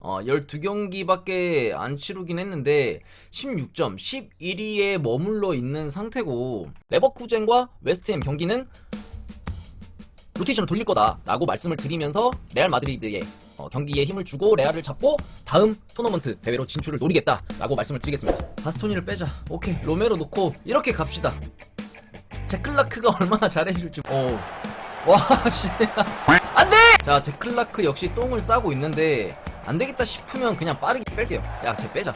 어, 12경기밖에 안 치르긴 했는데 16점, 11위에 머물러 있는 상태고 레버쿠젠과 웨스트햄 경기는 로테이션을 돌릴 거다라고 말씀을 드리면서 레알 마드리드의 어, 경기에 힘을 주고 레알을 잡고 다음 토너먼트 대회로 진출을 노리겠다라고 말씀을 드리겠습니다. 바스토니를 빼자. 오케이 로메로 놓고 이렇게 갑시다. 제클라크가 얼마나 잘해줄지. 오. 와 씨. 안 돼. 자 제클라크 역시 똥을 싸고 있는데 안 되겠다 싶으면 그냥 빠르게 뺄게요. 야, 쟤 빼자.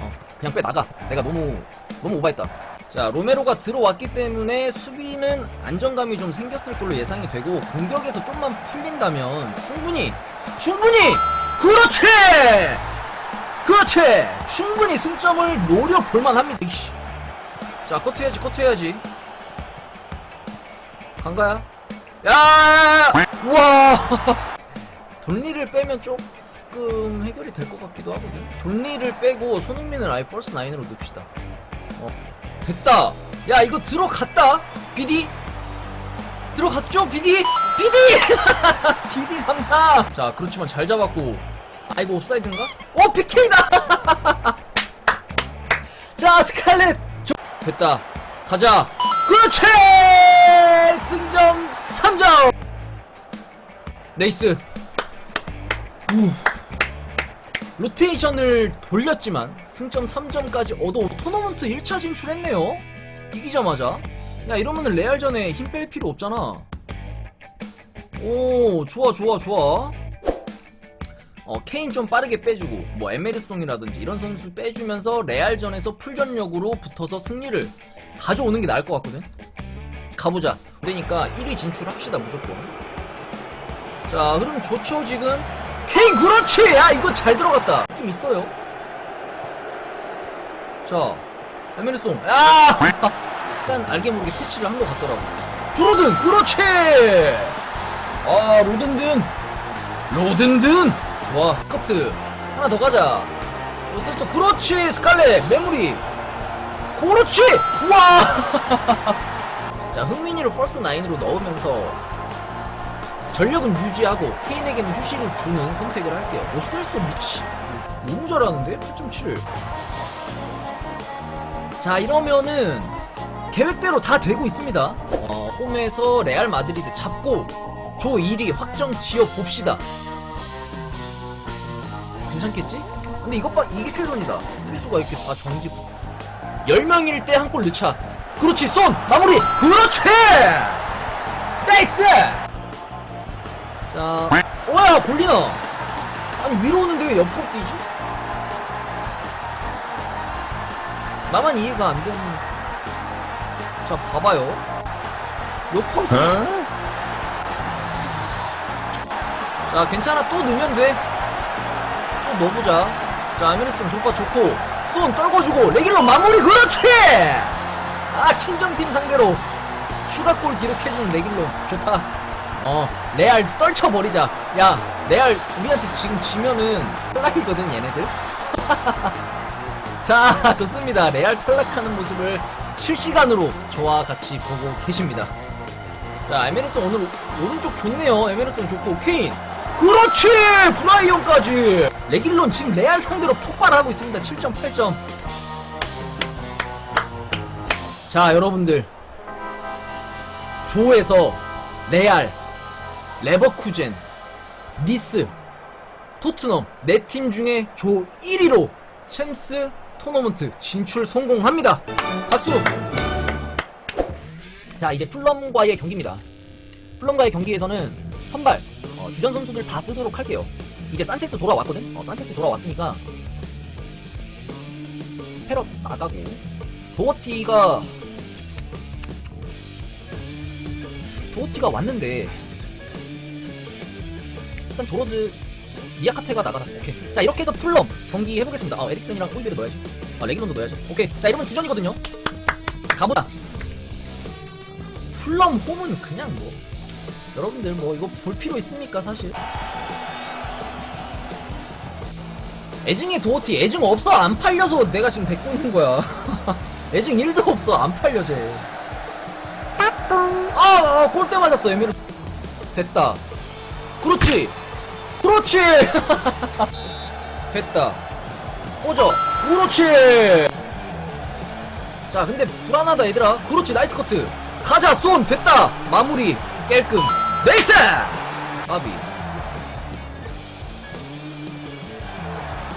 어, 그냥 빼 나가. 내가 너무 너무 오바했다. 자, 로메로가 들어왔기 때문에 수비는 안정감이 좀 생겼을 걸로 예상이 되고 공격에서 좀만 풀린다면 충분히 충분히 그렇지! 그렇지! 충분히 승점을 노려볼 만 합니다. 이씨. 자, 커트 해야지, 커트 해야지. 간가야? 야! 와! 돈리를 빼면 조금 해결이 될 것 같기도 하거든. 돈리를 빼고 손흥민을 아예 펄스 나인으로 넣읍시다. 어, 됐다. 야, 이거 들어갔다. 비디. 들어갔죠, 비디? 비디! 비디 33. 자, 그렇지만 잘 잡았고. 아이고, 옵사이드인가? 어, PK다! 자, 스칼렛! 조- 됐다. 가자. 그렇지! 승점 3점! 네이스. 우. 로테이션을 돌렸지만 승점 3점까지 얻어 토너먼트 1차 진출했네요. 이기자마자. 야 이러면은 레알전에 힘 뺄 필요 없잖아. 오 좋아 좋아 좋아. 어 케인 좀 빠르게 빼주고 뭐 에메르송이라든지 이런 선수 빼주면서 레알전에서 풀전력으로 붙어서 승리를 가져오는 게 나을 것 같거든. 가보자. 그러니까 1위 진출합시다 무조건. 자 흐름 좋죠 지금. 그렇지! 야 이거 잘 들어갔다. 좀 있어요. 자 에메르송. 야! 일단 알게 모르게 패치를 한 것 같더라고. 조로든 그렇지! 아 로든든 로든든 와 커트 하나 더 가자. 로세스토 그렇지 스칼렛 메모리 그렇지 와. 자 흥민이를 퍼스트 나인으로 넣으면서 전력은 유지하고 케인에게는 휴식을 주는 선택을 할게요. 로셀스도 미치 너무 잘하는데 8.7. 자 이러면은 계획대로 다 되고 있습니다. 어, 홈에서 레알 마드리드 잡고 조 1위 확정 지어 봅시다. 괜찮겠지? 근데 이것 봐 이게 최선이다. 수비수가 이렇게 다 정지. 10명일 때 한 골 넣자. 그렇지 쏜 마무리. 그렇지. 나이스. 자, 오야 골리나. 아니 위로 오는데 왜 옆으로 뛰지? 나만 이해가 안 되는. 자, 봐봐요. 옆으로. 자, 괜찮아. 또 넣으면 돼. 또 넣어보자. 자, 아메리스톤 돌파 좋고. 손 떨궈주고. 레길러 마무리. 그렇지! 아, 친정팀 상대로 추가골 기록해주는 레길러. 좋다. 어, 레알 떨쳐버리자. 야, 레알 우리한테 지금 지면은 탈락이거든, 얘네들. 자, 좋습니다. 레알 탈락하는 모습을 실시간으로 저와 같이 보고 계십니다. 자, 에메르송 오늘 오- 오른쪽 좋네요. 에메르송 좋고, 케인. 그렇지! 브라이언까지! 레길론 지금 레알 상대로 폭발하고 있습니다. 7.8점. 자, 여러분들. 조에서 레알, 레버쿠젠, 니스, 토트넘 네 팀 중에 조 1위로 챔스 토너먼트 진출 성공합니다. 박수! 자 이제 풀럼과의 경기입니다. 풀럼과의 경기에서는 선발 어, 주전 선수들 다 쓰도록 할게요. 이제 산체스 돌아왔거든. 어, 산체스 돌아왔으니까 패럿 나가고 도어티가 도어티가 왔는데 일단 조로드 니아카테가 나가라. 오케이. 자 이렇게 해서 풀럼 경기 해보겠습니다. 아 에릭센이랑 호이베르 넣어야지. 아 레기론도 넣어야죠. 오케이. 자 이러면 주전이거든요. 가보자. 풀럼 홈은 그냥 뭐 여러분들 뭐 이거 볼 필요 있습니까 사실? 애증의 도어티 애증 없어 안 팔려서 내가 지금 데리고 있는 거야. 애증 1도 없어 안 팔려 쟤. 따뚱. 아, 아 골대 맞았어 에미르. 됐다. 그렇지. 그렇지! 됐다. 꽂아 그렇지! 자 근데 불안하다 얘들아. 그렇지 나이스 커트. 가자 쏜! 됐다. 마무리. 깔끔. 네이스! 아비.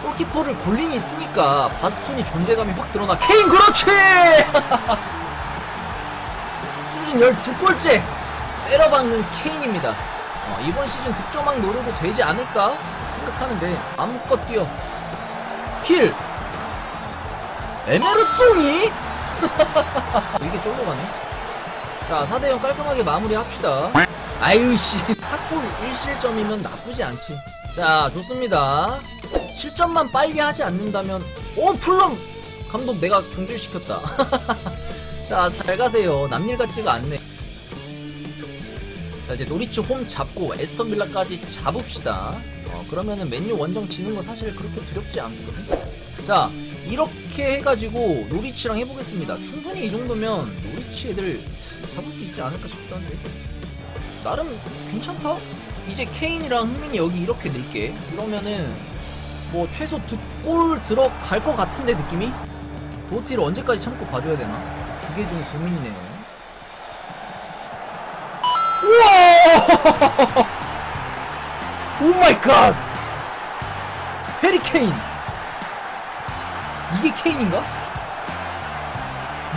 골키퍼를 골린이 있으니까 바스톤이 존재감이 확 드러나. 케인 그렇지! 시즌 12골째 때려박는 케인입니다 어, 이번 시즌 득점왕 노려도 되지 않을까 생각하는데 마음껏 뛰어. 힐 에메르송이? 이게 쫄로 가네. 자 4대0 깔끔하게 마무리합시다. 아유씨. 탁골 1실점이면 나쁘지 않지. 자 좋습니다. 실점만 빨리 하지 않는다면 오 플럼! 감독 내가 경질시켰다. 자 잘 가세요. 남일 같지가 않네 자 이제 노리치 홈 잡고 에스턴 빌라까지 잡읍시다. 어, 그러면은 맨유 원정 지는 거 사실 그렇게 두렵지 않거든? 자 이렇게 해가지고 노리치랑 해보겠습니다. 충분히 이 정도면 노리치 애들 잡을 수 있지 않을까 한데. 나름 괜찮다? 이제 케인이랑 흥민이 여기 이렇게 넣을게. 이러면은 뭐 최소 두 골 들어갈 것 같은데 느낌이? 도티를 언제까지 참고 봐줘야 되나? 그게 좀 고민이네요 우와 오 마이 갓 해리 케인 이게 케인인가?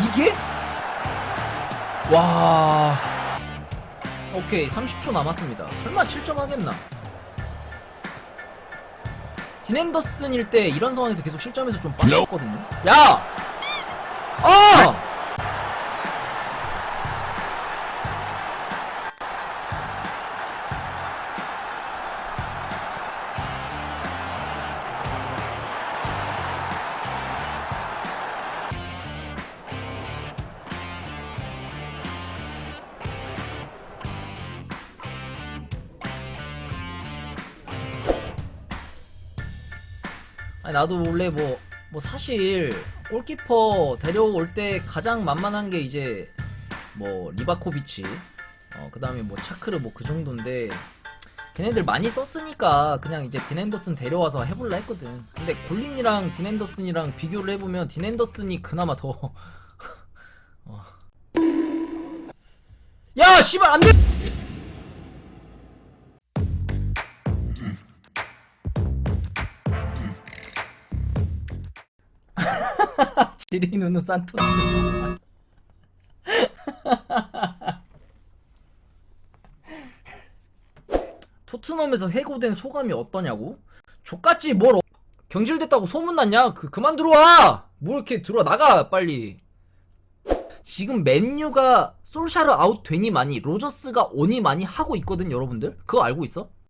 이게? 와 오케이 30초 남았습니다 설마 실점하겠나 딘앤더슨일 때 이런 상황에서 계속 실점해서 좀 빠졌거든요 야! 아! 아니 나도 원래 뭐, 뭐 사실 골키퍼 데려올 때 가장 만만한 게 이제 뭐 리바코비치 어 그 다음에 뭐 차크르 뭐 그 정도인데 걔네들 많이 썼으니까 그냥 이제 딘앤더슨 데려와서 해볼라 했거든 근데 골린이랑 딘앤더슨이랑 비교를 해보면 딘앤더슨이 그나마 더 어. 야 씨발 안 돼 지리누는 산토스 토트넘에서 해고된 소감이 어떠냐고? 족같지 뭘 어- 경질됐다고 소문났냐? 그 그만 들어와! 뭐 이렇게 들어와 나가 빨리 지금 맨유가 솔샤르 아웃 되니 많이 로저스가 오니 많이 하고 있거든 여러분들 그거 알고 있어?